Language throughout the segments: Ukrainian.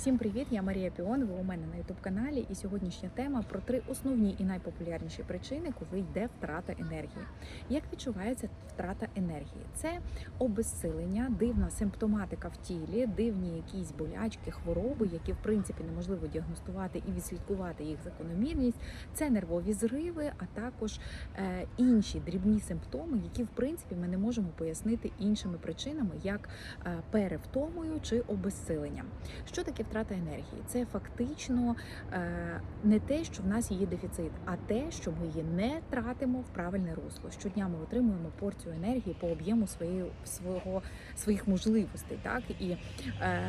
Всім привіт! Я Марія Піон. У мене на youtube каналі. І сьогоднішня тема про три основні і найпопулярніші причини, коли йде втрата енергії. Як відчувається втрата енергії? Це обезсилення, дивна симптоматика в тілі, дивні якісь болячки, хвороби, які в принципі неможливо діагностувати і відслідкувати їх закономірність. Це нервові зриви, а також е, інші дрібні симптоми, які в принципі ми не можемо пояснити іншими причинами, як е, перевтомою чи обезсиленням. Що таке втрата енергії? Це фактично е, не те, що в нас є дефіцит, а те, що ми її не тратимо в правильне русло. Щодня ми отримуємо порцію енергії по об'єму своєї свого своїх можливостей, так і е,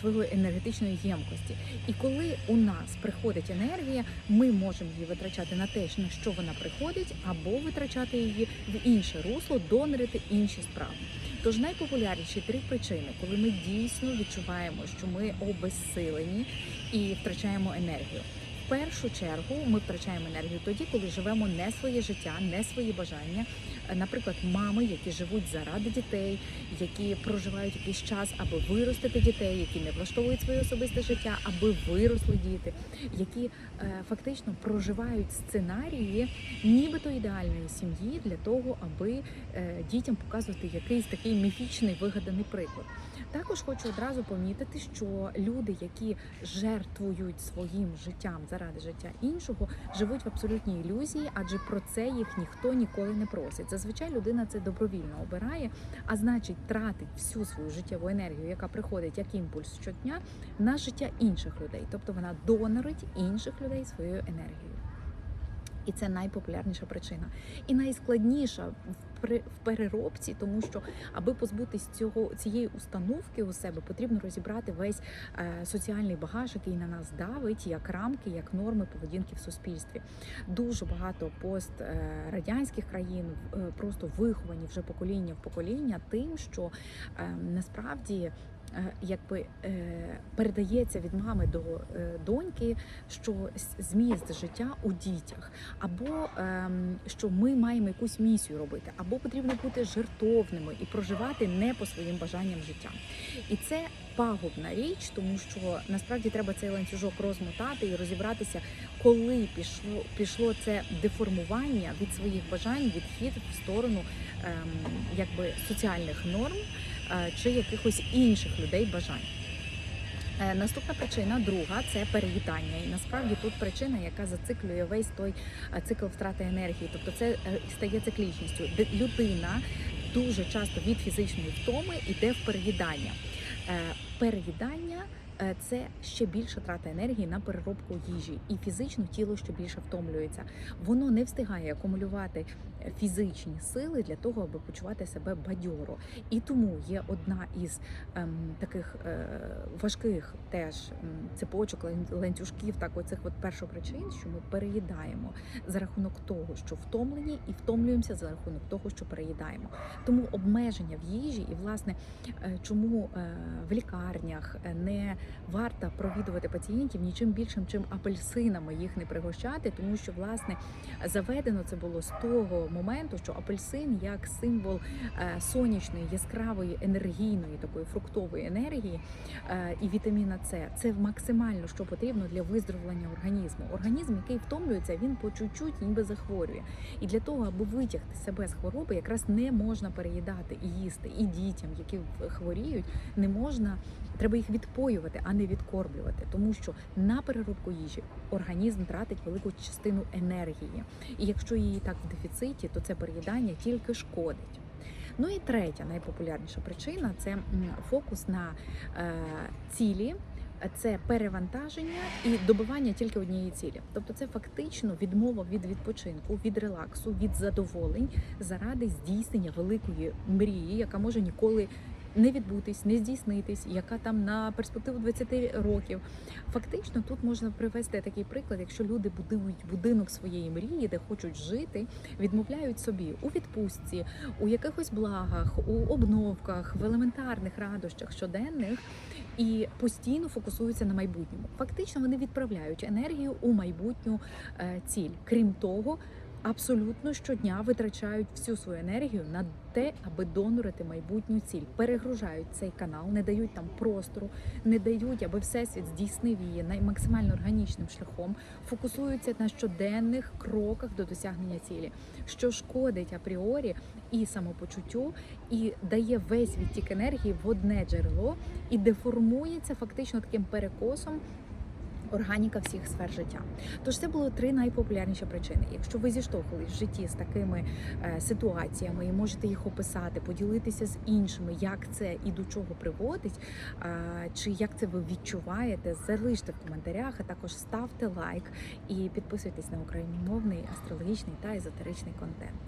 своєї енергетичної ємкості. І коли у нас приходить енергія, ми можемо її витрачати на те, на що вона приходить, або витрачати її в інше русло, донорити інші справи. Тож найпопулярніші три причини, коли ми дійсно відчуваємо, що ми обезсилені і втрачаємо енергію. Першу чергу ми втрачаємо енергію тоді, коли живемо не своє життя, не свої бажання. Наприклад, мами, які живуть заради дітей, які проживають якийсь час, аби виростити дітей, які не влаштовують своє особисте життя, аби виросли діти, які е, фактично проживають сценарії, нібито ідеальної сім'ї для того, аби е, дітям показувати якийсь такий міфічний вигаданий приклад. Також хочу одразу помітити, що люди, які жертвують своїм життям заради життя іншого, живуть в абсолютній ілюзії, адже про це їх ніхто ніколи не просить. Зазвичай людина це добровільно обирає, а значить, тратить всю свою життєву енергію, яка приходить як імпульс щодня, на життя інших людей, тобто вона донорить інших людей своєю енергією. І це найпопулярніша причина, і найскладніша в переробці, тому що аби позбутись цього цієї установки у себе, потрібно розібрати весь е, соціальний багаж, який на нас давить, як рамки, як норми поведінки в суспільстві. Дуже багато пострадянських країн е, просто виховані вже покоління в покоління тим, що е, насправді. Е, Якби е, передається від мами до е, доньки, що зміст життя у дітях, або ем, що ми маємо якусь місію робити, або потрібно бути жертовними і проживати не по своїм бажанням життя. І це пагубна річ, тому що насправді треба цей ланцюжок розмотати і розібратися, коли пішло пішло це деформування від своїх бажань, відхід в сторону ем, якби соціальних норм чи якихось інших людей бажань. Е, Наступна причина, друга, це переїдання. І насправді тут причина, яка зациклює весь той е, цикл втрати енергії. Тобто це е, стає циклічністю. Людина дуже часто від фізичної втоми йде в переїдання. Е, Переїдання е, це ще більша трата енергії на переробку їжі, і фізично тіло ще більше втомлюється. Воно не встигає акумулювати е, фізичні сили для того, аби почувати себе бадьоро. І тому є одна із ем, таких е, важких теж цепочок, лан- ланцюжків, так оцих от першопричин, що ми переїдаємо за рахунок того, що втомлені, і втомлюємося за рахунок того, що переїдаємо. Тому обмеження в їжі, і власне е, чому е, в лікарнях е, не варто провідувати пацієнтів нічим більшим, чим апельсинами їх не пригощати, тому що власне заведено це було з того моменту, що апельсин як символ е, сонячної, яскравої, енергійної такої фруктової енергії е, і вітаміна С це максимально що потрібно для виздоровлення організму. Організм, який втомлюється, він по чуть-чуть ніби захворює. І для того, аби витягти себе з хвороби, якраз не можна переїдати і їсти, і дітям, які хворіють, не можна. Треба їх відпоювати, а не відкормлювати, тому що на переробку їжі організм тратить велику частину енергії. І якщо її так в дефіциті, то це переїдання тільки шкодить. Ну і третя найпопулярніша причина це фокус на е, цілі. Це перевантаження і добивання тільки однієї цілі, тобто це фактично відмова від відпочинку, від релаксу, від задоволень заради здійснення великої мрії, яка може ніколи не відбутись, не здійснитись, яка там на перспективу 20 років. Фактично, тут можна привести такий приклад, якщо люди будують будинок своєї мрії, де хочуть жити, відмовляють собі у відпустці, у якихось благах, у обновках, в елементарних радощах щоденних і постійно фокусуються на майбутньому. Фактично, вони відправляють енергію у майбутню е, ціль. Крім того, абсолютно щодня витрачають всю свою енергію на те, аби донорити майбутню ціль, перегружають цей канал, не дають там простору, не дають, аби всесвіт здійснив її максимально органічним шляхом, фокусуються на щоденних кроках до досягнення цілі, що шкодить апріорі і самопочуттю, і дає весь відтік енергії в одне джерело і деформується фактично таким перекосом. Органіка всіх сфер життя. Тож це було три найпопулярніші причини. Якщо ви зіштовхувались в житті з такими е, ситуаціями і можете їх описати, поділитися з іншими, як це і до чого приводить, е, чи як це ви відчуваєте, залиште в коментарях, а також ставте лайк і підписуйтесь на україномовний астрологічний та езотеричний контент.